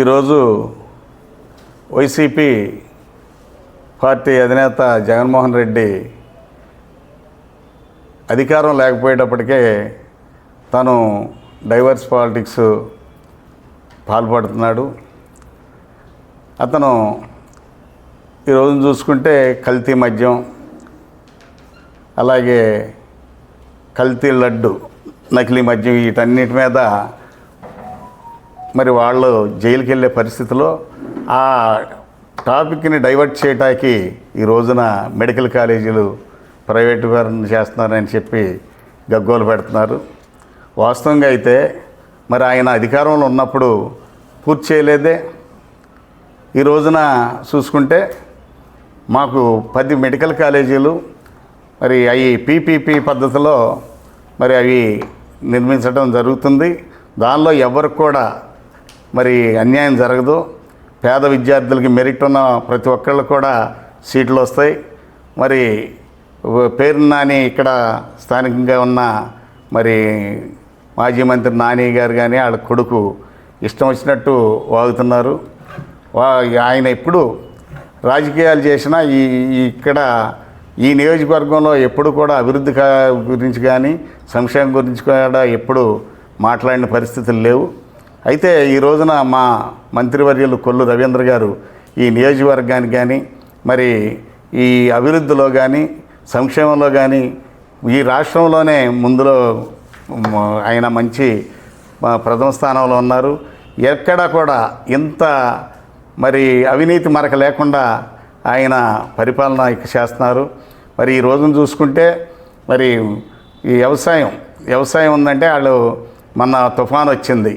ఈరోజు YCP party అధినేత జగన్మోహన్ రెడ్డి అధికారం లేకపోయేటప్పటికే తను డైవర్స్ పాలిటిక్స్ పాల్పడుతున్నాడు. అతను ఈరోజు చూసుకుంటే కల్తీ మద్యం అలాగే కల్తీ లడ్డు నకిలీ మద్యం వీటన్నిటి మీద మరి వాళ్ళు జైలుకి వెళ్ళే పరిస్థితిలో ఆ టాపిక్ని డైవర్ట్ చేయడానికి ఈ రోజున మెడికల్ కాలేజీలు ప్రైవేటీకరణ చేస్తున్నారని చెప్పి గగ్గోలు పెడుతున్నారు. వాస్తవంగా అయితే మరి ఆయన అధికారంలో ఉన్నప్పుడు పూర్తి చేయలేదే. ఈ రోజున చూసుకుంటే మాకు పది మెడికల్ కాలేజీలు మరి అవి పీపీపీ పద్ధతిలో మరి అవి నిర్మించడం జరుగుతుంది. దానిలో ఎవరికి కూడా మరి అన్యాయం జరగదు. పేద విద్యార్థులకి మెరిట్ ఉన్న ప్రతి ఒక్కళ్ళు కూడా సీట్లు వస్తాయి. మరి పేరు నాని ఇక్కడ స్థానికంగా ఉన్న మరి మాజీ మంత్రి నాని గారు కానీ వాళ్ళ కొడుకు ఇష్టం వచ్చినట్టు వాగుతున్నారు. వా ఆయన ఎప్పుడు రాజకీయాలు చేసినా ఈ ఈ ఇక్కడ ఈ నియోజకవర్గంలో ఎప్పుడు కూడా అభివృద్ధి కా గురించి కానీ సంక్షేమం గురించి కూడా ఎప్పుడు మాట్లాడిన పరిస్థితులు లేవు. అయితే ఈ రోజున మా మంత్రివర్యులు కొల్లు రవీంద్ర గారు ఈ నియోజకవర్గానికి కానీ మరి ఈ అభివృద్ధిలో కానీ సంక్షేమంలో కానీ ఈ రాష్ట్రంలోనే ముందులో ఆయన మంచి ప్రథమ స్థానంలో ఉన్నారు. ఎక్కడా కూడా ఇంత మరి అవినీతి మరక లేకుండా ఆయన పరిపాలన చేస్తున్నారు మరి ఈ రోజున చూసుకుంటే మరి ఈ వ్యవసాయం వ్యవసాయం ఉందంటే వాళ్ళు మన తుఫాన్ వచ్చింది.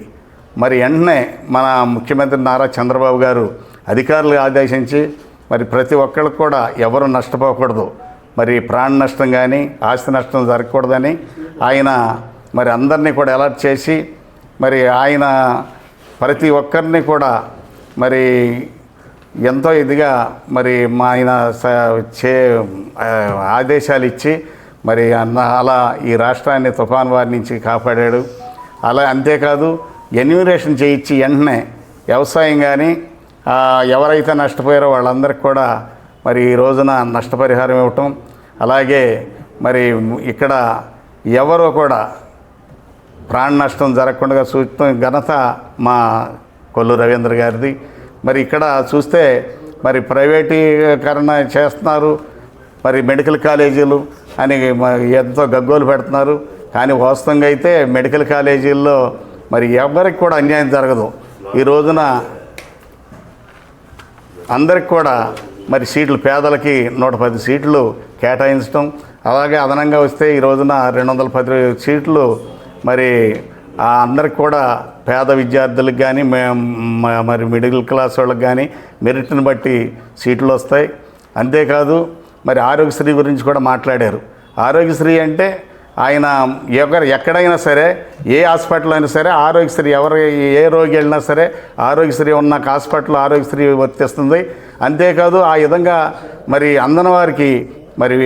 మరి వెంటనే మన ముఖ్యమంత్రి నారా చంద్రబాబు గారు అధికారులు ఆదేశించి మరి ప్రతి ఒక్కరికి కూడా ఎవరు నష్టపోకూడదు. మరి ప్రాణ నష్టం కానీ ఆస్తి నష్టం జరగకూడదని ఆయన మరి అందరినీ కూడా అలర్ట్ చేసి మరి ఆయన ప్రతి ఒక్కరిని కూడా మరి ఎంతో ఇదిగా మరి మా ఆయన స- చే ఆదేశాలు ఇచ్చి మరి అన్న అలా ఈ రాష్ట్రాన్ని తుఫాన్ వారి నుంచి కాపాడాడు. అలా అంతేకాదు ఎన్యూరేషన్ చేయించి వెంటనే వ్యవసాయం కానీ ఎవరైతే నష్టపోయారో వాళ్ళందరికీ కూడా మరి ఈ రోజున నష్టపరిహారం ఇవ్వటం. అలాగే మరి ఇక్కడ ఎవరో కూడా ప్రాణ నష్టం జరగకుండా చూడటం ఘనత మా కొల్లు రవీంద్ర గారిది. మరి ఇక్కడ చూస్తే మరి ప్రైవేటీకరణ చేస్తున్నారు మరి మెడికల్ కాలేజీలు అని ఎంతో గగ్గోలు పెడుతున్నారు. కానీ వాస్తవంగా అయితే మెడికల్ కాలేజీల్లో మరి ఎవరికి కూడా అన్యాయం జరగదు. ఈ రోజున అందరికి కూడా మరి సీట్లు పేదలకి నూట పది సీట్లు కేటాయించడం. అలాగే అదనంగా వస్తే ఈ రోజున రెండు వందల పది సీట్లు మరి అందరికి కూడా పేద విద్యార్థులకు కానీ మరి మిడిల్ క్లాస్ వాళ్ళకి కానీ మెరిట్ని బట్టి సీట్లు వస్తాయి. అంతేకాదు మరి ఆరోగ్యశ్రీ గురించి కూడా మాట్లాడారు. ఆరోగ్యశ్రీ అంటే ఆయన ఎవరు ఎక్కడైనా సరే ఏ హాస్పిటల్ అయినా సరే ఆరోగ్యశ్రీ ఎవరు ఏ రోగి వెళ్ళినా సరే ఆరోగ్యశ్రీ ఉన్న హాస్పిటల్ ఆరోగ్యశ్రీ వర్తిస్తుంది. అంతేకాదు ఆ విధంగా మరి అందని వారికి మరి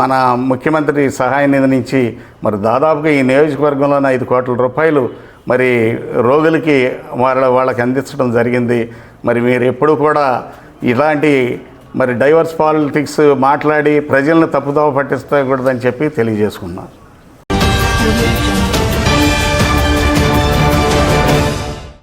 మన ముఖ్యమంత్రి సహాయ నిధి నుంచి మరి దాదాపుగా ఈ నియోజకవర్గంలోనే ఐదు కోట్ల రూపాయలు మరి రోగులకి వాళ్ళ వాళ్ళకి అందించడం జరిగింది. మరి మీరు ఎప్పుడు కూడా ఇలాంటి మరి డైవర్స్ పాలిటిక్స్ మాట్లాడి ప్రజలను తప్పుదోవ పట్టించకూడదని చెప్పి తెలియజేసుకున్నాను.